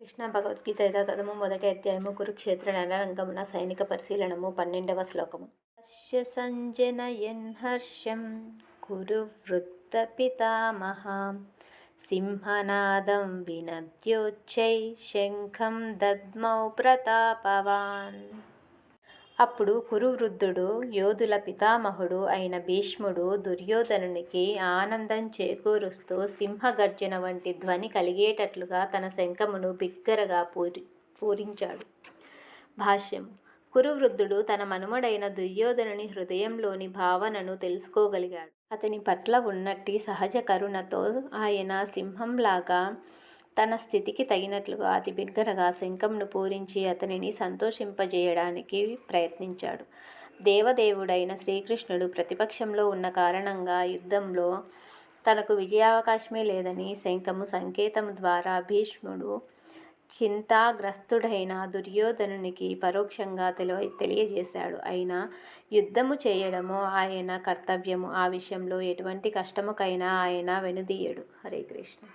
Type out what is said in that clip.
కృష్ణ భగవద్గీత యథాతథము మొదటి అధ్యాయము కురుక్షేత్ర రణరంగమున సైనిక పరిశీలనము పన్నెండవ శ్లోకము. హర్ష సంజనయన్ హర్షం కురు వృత్త పితామహ సింహనాదం వినద్యోచ్చై శంఖం దద్మౌ ప్రతాపవాన్. అప్పుడు కురువృద్ధుడు యోధుల పితామహుడు అయిన భీష్ముడు దుర్యోధనునికి ఆనందం చేకూరుస్తూ సింహగర్జన వంటి ధ్వని కలిగేటట్లుగా తన శంఖమును బిగ్గరగా పూరి పూరించాడు. భాష్యం. కురువృద్ధుడు తన మనుమడైన దుర్యోధనుని హృదయంలోని భావనను తెలుసుకోగలిగాడు. అతని పట్ల ఉన్నట్టి సహజ కరుణతో ఆయన సింహంలాగా తన స్థితికి తగినట్లుగా అతి బిగ్గరగా శంఖంను పూరించి అతనిని సంతోషింపజేయడానికి ప్రయత్నించాడు. దేవదేవుడైన శ్రీకృష్ణుడు ప్రతిపక్షంలో ఉన్న కారణంగా యుద్ధంలో తనకు విజయావకాశమే లేదని శంఖము సంకేతం ద్వారా భీష్ముడు చింతాగ్రస్తుడైన దుర్యోధనునికి పరోక్షంగా తెలియ తెలియజేశాడు. అయినా యుద్ధము చేయడము ఆయన కర్తవ్యము. ఆ విషయంలో ఎటువంటి కష్టముకైనా ఆయన వెనుదీయడు. హరే కృష్ణ.